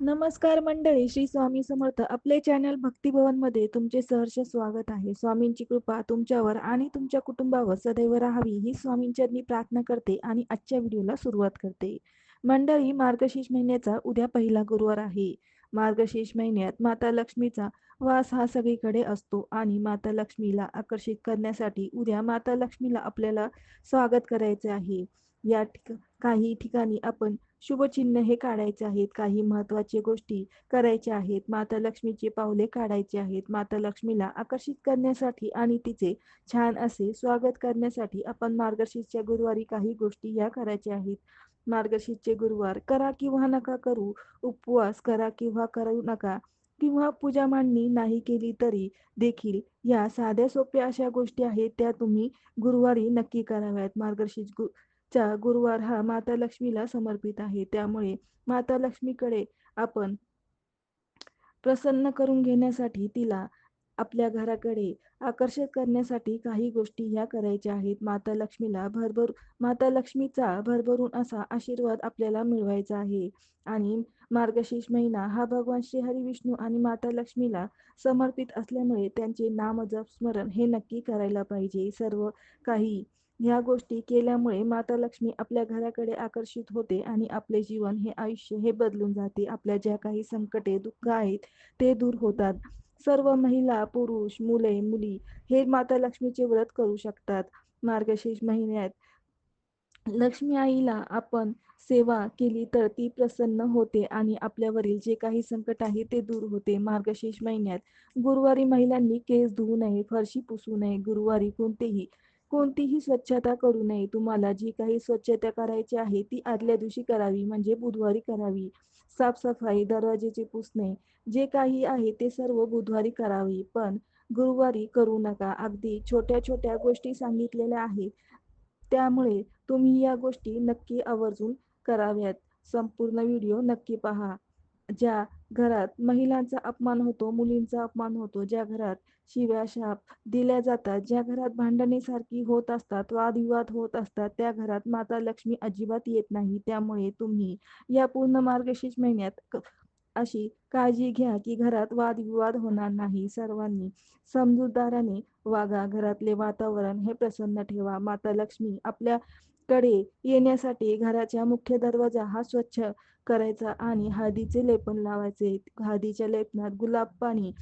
नमस्कार मंडळी श्री स्वामी समर्थ. आपले चॅनल भक्तिभवनमध्ये तुमचे सहर्ष स्वागत आहे. स्वामींची कृपा तुमच्यावर आणि तुमच्या कुटुंबावर सदैव राहावी ही स्वामींचरणी प्रार्थना करते आणि आजच्या व्हिडिओला सुरुवात करते. मंडळी मार्गशीर्ष महिन्याचा उद्या पहिला गुरुवार आहे. मार्गशीर्ष महिन्यात माता लक्ष्मीचा वास हा सगळीकडे असतो आणि माता लक्ष्मीला आकर्षित करण्यासाठी उद्या माता लक्ष्मीला आपल्याला स्वागत करायचे आहे. या ठिक काही ठिकाणी आपण शुभचिन्ह हे काढायचे आहेत. काही महत्त्वाच्या गोष्टी करायच्या आहेत. माता लक्ष्मीचे पावले काढायचे आहेत. माता लक्ष्मीला आकर्षित करण्यासाठी आणि तिचे छान असे स्वागत करण्यासाठी आपण मार्गशीर्षच्या गुरुवारी काही गोष्टी या करायच्या आहेत. मार्गशीर्षचे गुरुवार करा किंवा नका करू. उपवास करा किंवा करू नका. किंवा पूजा मांडणी नाही केली तरी देखील या साध्या सोप्या अशा गोष्टी आहेत. त्या तुम्ही गुरुवारी नक्की कराव्यात. मार्गशीर्ष गु चा गुरुवार हा माता लक्ष्मीला समर्पित आहे. त्यामुळे माता लक्ष्मीकडे आपण प्रसन्न करून घेण्यासाठी तिला आपल्या घराकडे आकर्षित करण्यासाठी काही गोष्टी ह्या करायच्या आहेत. माता लक्ष्मीला भरभर माता लक्ष्मीचा भरभरून असा आशीर्वाद आपल्याला मिळवायचा आहे. आणि मार्गशीर्ष महिना हा भगवान श्री हरी विष्णू आणि माता लक्ष्मीला समर्पित असल्यामुळे त्यांचे नामजप स्मरण हे नक्की करायला पाहिजे. सर्व काही ह्या गोष्टी केल्यामुळे माता लक्ष्मी आपल्या घराकडे आकर्षित होते आणि आपले जीवन हे आयुष्य हे बदलून जाते. आपल्या ज्या काही संकटे दुःख आहेत ते दूर होतात. सर्व महिला पुरुष मुले मुली हे माता लक्ष्मीचे व्रत करू शकतात. मार्गशीर्ष महिन्यात लक्ष्मी आईला आपण सेवा केली तर ती प्रसन्न होते आणि आपल्यावरील जे काही संकट आहे ते दूर होते. मार्गशीर्ष महिन्यात गुरुवारी महिलांनी केस धुवू नये फरशी पुसू नये गुरुवारी कोणतेही कोणतीही स्वच्छता करू नये. तुम्हाला जी काही स्वच्छता करायची आहे ती आदल्या दिवशी करावी म्हणजे बुधवारी करावी. साफसफाई दरवाजेचे पुसणे जे काही आहे ते सर्व बुधवारी करावे. पण गुरुवारी करू नका. अगदी छोट्या छोट्या गोष्टी सांगितलेल्या आहेत. त्यामुळे तुम्ही या गोष्टी नक्की आवर्जून कराव्यात. संपूर्ण व्हिडिओ नक्की पहा. ज्या घरात महिलांचा अपमान होतो मुलींचा अपमान होतो ज्या घरात शिव्या शाप दिल्या जातात ज्या घरात भांडणे सारखी होत असतात वादविवाद होत असतात त्या घरात माता लक्ष्मी अजिबात येत नाही. त्यामुळे तुम्ही या पूर्ण मार्गशीर्ष महिन्यात अशी काळजी घ्या की घरात वादविवाद होणार नाही. सर्वांनी समजूतदाराने वागा घरातले वातावरण हे प्रसन्न ठेवा. माता लक्ष्मी आपल्या कडे येण्यासाठी घराच्या मुख्य दरवाजा हा स्वच्छ करायचा आणि हळदीचे लेपन लावायचे. हळदीच्या लेपनात गुलाब पाणी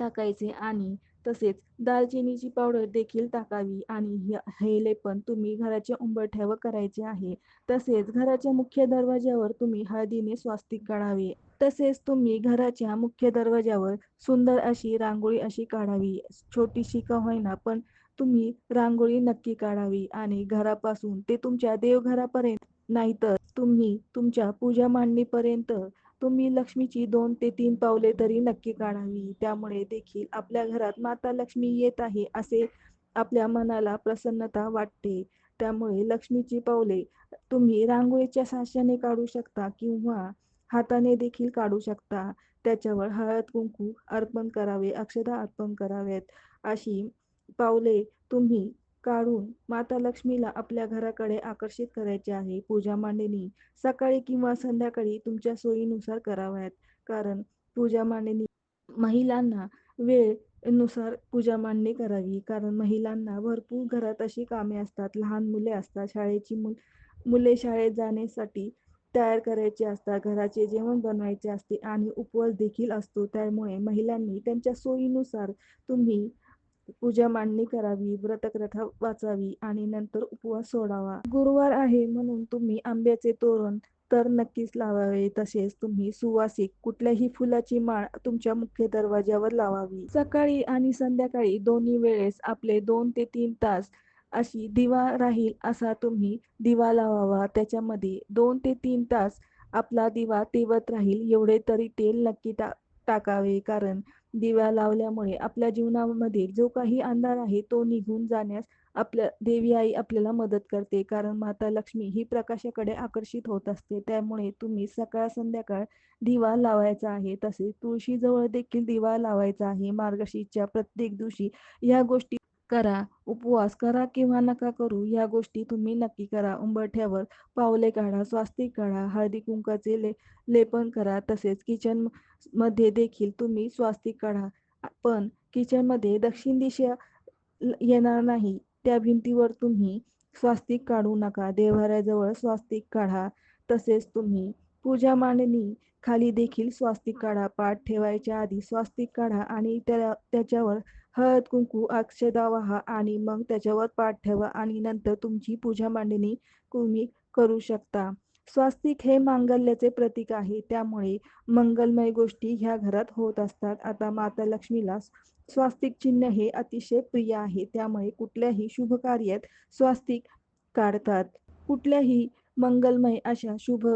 टाकायचे आणि तसेच दालचिनीची पावडर देखील टाकावी आणि हे लेपन तुम्ही घराच्या उंबरठ्यावर करायचे आहे. तसेच घराच्या मुख्य दरवाज्यावर तुम्ही हळदीने स्वास्तिक काढावे. तसेच तुम्ही घराच्या मुख्य दरवाज्यावर सुंदर अशी रांगोळी अशी काढावी. छोटीशी का होईना पण तुम्ही रांगोळी नक्की काढावी आणि घरापासून ते तुमच्या देवघरापर्यंत. नाहीतर तुम्ही तुमच्या पूजा मांडणीपर्यंत तुम्ही लक्ष्मीची दोन ते तीन पावले तरी नक्की काढावी. त्यामुळे देखील आपल्या घरात माता लक्ष्मी येत आहे असे आपल्या मनाला प्रसन्नता वाटते. त्यामुळे लक्ष्मीची पावले तुम्ही रांगोळीच्या साच्याने काढू शकता किंवा हाताने देखील काढू शकता. त्याच्यावर हळद कुंकू अर्पण करावे अक्षदा अर्पण करावेत अशी पावले तुम्ही काढून माता लक्ष्मीला आपल्या घराकडे आकर्षित करायचे आहे. पूजा मांडणी सकाळी किंवा संध्याकाळी तुमच्या सोयीनुसार कराव्यात. कारण पूजा मांडणी महिलांना वेळनुसार पूजा मांडणी करावी. कारण महिलांना भरपूर घरात अशी कामे असतात. लहान मुले असतात. शाळेची मुल मुले शाळेत जाण्यासाठी तयार करायचे असतात. घराचे जेवण बनवायचे असते आणि उपवास देखील असतो. त्यामुळे महिलांनी त्यांच्या सोयीनुसार तुम्ही पूजा मांडणी करावी व्रतकथा वाचावी आणि नंतर उपवास सोडावा. गुरुवार आहे म्हणून तुम्ही आंब्याचे तोरण तर नक्कीच लावावे तसेच तुम्ही सुवासिक कुठल्याही फुलाची माळ तुमच्या मुख्य दरवाज्यावर लावावी. सकाळी आणि संध्याकाळी दोन्ही वेळेस आपले दोन ते तीन तास अशी दिवा राहील असा तुम्ही दिवा लावावा. त्याच्यामध्ये दोन ते तीन तास आपला दिवा तेवत राहील एवढे तरी तेल नक्की टा टाकावे. कारण दिवा लावल्यामुळे आपल्या जीवनामध्ये जो काही अंधार आहे तो निघून जाण्यास आपल्या देवी आई आपल्याला मदत करते. कारण माता लक्ष्मी ही प्रकाशाकडे आकर्षित होत असते. त्यामुळे तुम्ही सकाळ संध्याकाळ दिवा लावायचा आहे. तसेच तुळशीजवळ देखील दिवा लावायचा आहे. मार्गशीर्षच्या प्रत्येक दिवशी या गोष्टी करा उपवास करा किंवा नका करू या गोष्टी तुम्ही नक्की करा. उंबरठ्यावर पावले काढा स्वास्तिक काढा हळदी कुंकाचे ले लेपन करा. तसेच किचनमध्ये देखील तुम्ही स्वास्तिक काढा. पण किचनमध्ये दक्षिण दिशा येणार नाही. त्या भिंतीवर तुम्ही स्वास्तिक काढू नका. देवाऱ्याजवळ स्वास्तिक काढा. तसेच तुम्ही पूजा मांडणी खाली देखील स्वास्तिक काढा. पाठ ठेवायच्या आधी स्वास्तिक काढा आणि त्या त्याच्यावर हळद कुंकू अक्षदा वाहा आणि मग त्याच्यावर पाठ ठेवा आणि नंतर तुमची पूजा मांडणी तुम्ही करू शकता. स्वास्तिक हे मांगल्याचे प्रतीक आहे. त्यामुळे मंगलमय गोष्टी ह्या घरात होत असतात. आता माता लक्ष्मीला स्वास्तिक चिन्ह हे अतिशय प्रिय आहे. त्यामुळे कुठल्याही शुभ कार्यात स्वास्तिक काढतात. कुठल्याही मंगलमय अशा शुभ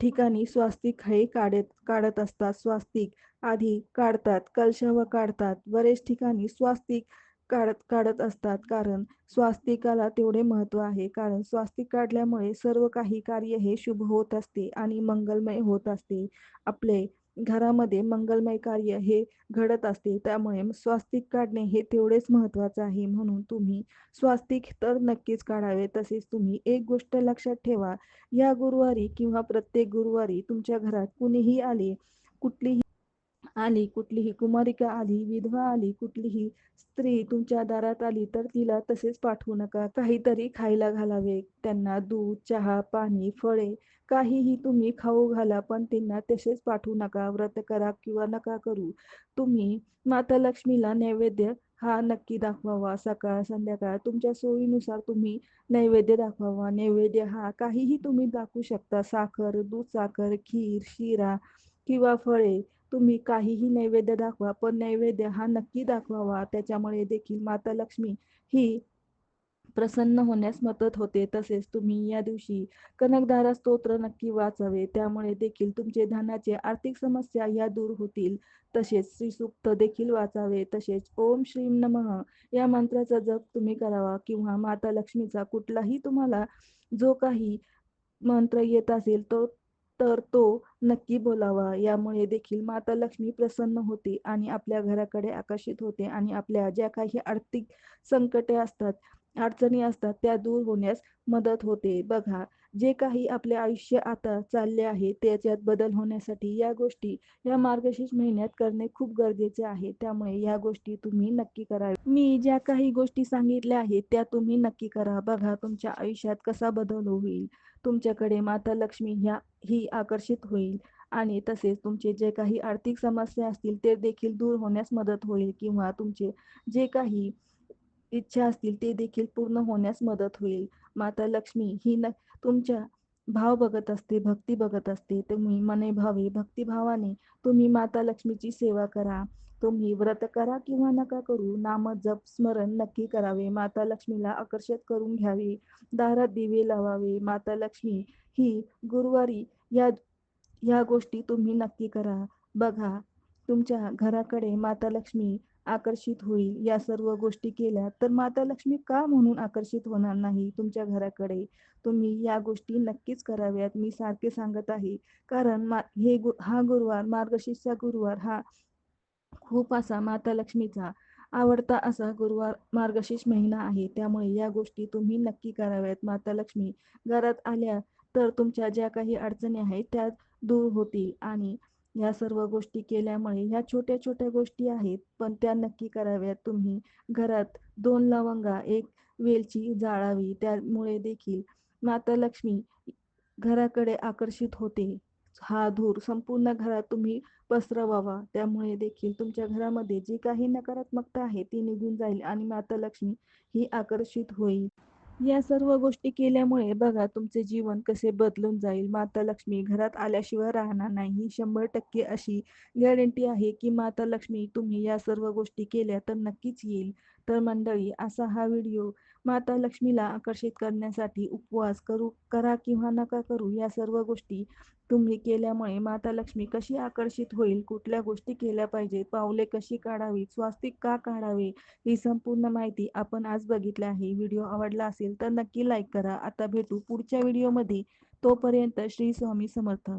ठिकाणी स्वास्तिक हे काढत काढत असतात. स्वास्तिक आधी काढतात कलशव काढतात. बरेच ठिकाणी स्वास्तिक काढत काढत असतात. कारण स्वास्तिकाला तेवढे महत्त्व आहे. कारण स्वास्तिक काढल्यामुळे सर्व काही कार्य हे शुभ होत असते आणि मंगलमय होत असते. आपले घरामध्ये मंगलमय कार्य हे घडत असते त्यामुळे स्वास्तिक काढणे हे तेवढेच महत्त्वाचं आहे. म्हणून तुम्ही स्वास्तिक तर नक्कीच काढावे तसेच तुम्ही एक गोष्ट लक्षात ठेवा या गुरुवारी किंवा प्रत्येक गुरुवारी तुमच्या घरात कुणीही आले कुठलीही आली कुठलीही कुमारिका आली विधवा आली कुठलीही स्त्री तुमच्या दारात आली तर तिला तसेच पाठवू नका. काहीतरी खायला घालावे. त्यांना दूध चहा पाणी फळे काहीही तुम्ही खाऊ घाला पण त्यांना तसेच पाठवू नका. व्रत करा किंवा नका करू. तुम्ही माता लक्ष्मीला नैवेद्य हा नक्की दाखवावा. सकाळ संध्याकाळ तुमच्या सोयीनुसार तुम्ही नैवेद्य दाखवावा. नैवेद्य हा काहीही तुम्ही दाखवू शकता. साखर दूध साखर खीर शिरा किंवा फळे तुम्ही काहीही नैवेद्य दाखवा पण नैवेद्य हा नक्की दाखवावा. त्याच्यामुळे देखील माता लक्ष्मी ही प्रसन्न होण्यास मदत होते. तसेच तुम्ही या दिवशी कनकधारा स्तोत्र नक्की वाचावे. त्यामुळे देखील तुमचे धनाचे आर्थिक समस्या या दूर होतील. तसेच श्रीसुक्त देखील वाचावे. तसेच ओम श्रीम नमः या मंत्राचा जप तुम्ही करावा किंवा माता लक्ष्मीचा कुठलाही तुम्हाला जो काही मंत्र येत असेल तो तर तो नक्की बोलावा. यामुळे देखील माता लक्ष्मी प्रसन्न होते आणि आपल्या घराकडे आकर्षित होते आणि आपल्या ज्या काही आर्थिक संकटे असतात अडचणी असतात त्या दूर होण्यास मदत होते. बघा जे काही आपले आयुष्य आता चालले आहे त्याच्यात बदल होण्यासाठी या गोष्टी या मार्गशीर्ष महिन्यात करणे खूप गरजेचे आहे. त्यामुळे या गोष्टी तुम्ही नक्की करावे मी ज्या काही गोष्टी सांगितल्या आहेत त्या तुम्ही नक्की करा. बघा तुमच्या आयुष्यात कसा बदल होईल. तुमच्याकडे माता लक्ष्मी ह्या ही आकर्षित होईल. आणि तसेच तुमचे जे काही आर्थिक समस्या असतील ते देखील दूर होण्यास मदत होईल. किंवा तुमचे जे काही इच्छा असतील ते देखील पूर्ण होण्यास मदत होईल. माता लक्ष्मी ही न तुमच्या भाव बघत असते भक्ती बघत असते. तुम्ही मने भावे भक्तिभावाने तुम्ही माता लक्ष्मीची सेवा करा. तुम्ही व्रत करा किंवा नका करू नाम जप स्मरण नक्की करावे. माता लक्ष्मीला आकर्षित करून घ्यावे. दारात दिवे लावावे. माता लक्ष्मी ही गुरुवारी या या गोष्टी तुम्ही नक्की करा. बघा तुमच्या घराकडे माता लक्ष्मी आकर्षित होईल या सर्व गोष्टी केल्या तर माता लक्ष्मी का म्हणून आकर्षित होणार नाही तुमच्या घराकडे? तुम्ही या गोष्टी नक्कीच कराव्यात. मी सारखे सांगत आहे. कारण हे हा गुरुवार मार्गशीर्षचा गुरुवार हा खूप असा माता लक्ष्मीचा आवडता असा गुरुवार मार्गशीर्ष महिना आहे. त्यामुळे या गोष्टी तुम्ही नक्की कराव्यात. माता लक्ष्मी घरात आल्या तर तुमच्या ज्या काही अडचणी आहेत त्या दूर होतील. आणि या सर्व गोष्टी केल्यामुळे ह्या छोट्या छोट्या गोष्टी आहेत पण त्या नक्की कराव्यात तुम्ही. घरात दोन लवंगा एक वेलची जाळावी त्यामुळे देखील माता लक्ष्मी घराकडे आकर्षित होते. हा धूर संपूर्ण घरात तुम्ही पसरवावा. त्यामुळे देखील तुमच्या घरामध्ये जी काही नकारात्मकता आहे ती निघून जाईल आणि माता लक्ष्मी ही आकर्षित होईल. या सर्व गोष्टी केल्यामुळे बघा तुमचे जीवन कसे बदलून जाईल. माता लक्ष्मी घरात आल्याशिवाय राहणार नाही. शंभर टक्के अशी गॅरंटी आहे की माता लक्ष्मी तुम्ही या सर्व गोष्टी केल्या तर नक्कीच येईल. तर मंडळी असा हा व्हिडिओ माता लक्ष्मीला आकर्षित करण्यासाठी उपवास करू करा किंवा नका करू या सर्व गोष्टी तुम्ही केल्यामुळे माता लक्ष्मी कशी आकर्षित होईल? कुठल्या गोष्टी केल्या पाहिजेत पावले कशी काढावी? स्वास्तिक का काढावे? ही संपूर्ण माहिती आपण आज बघितली आहे. व्हिडिओ आवडला असेल तर नक्की लाईक करा. आता भेटू पुढच्या व्हिडिओमध्ये. तोपर्यंत श्री स्वामी समर्थ.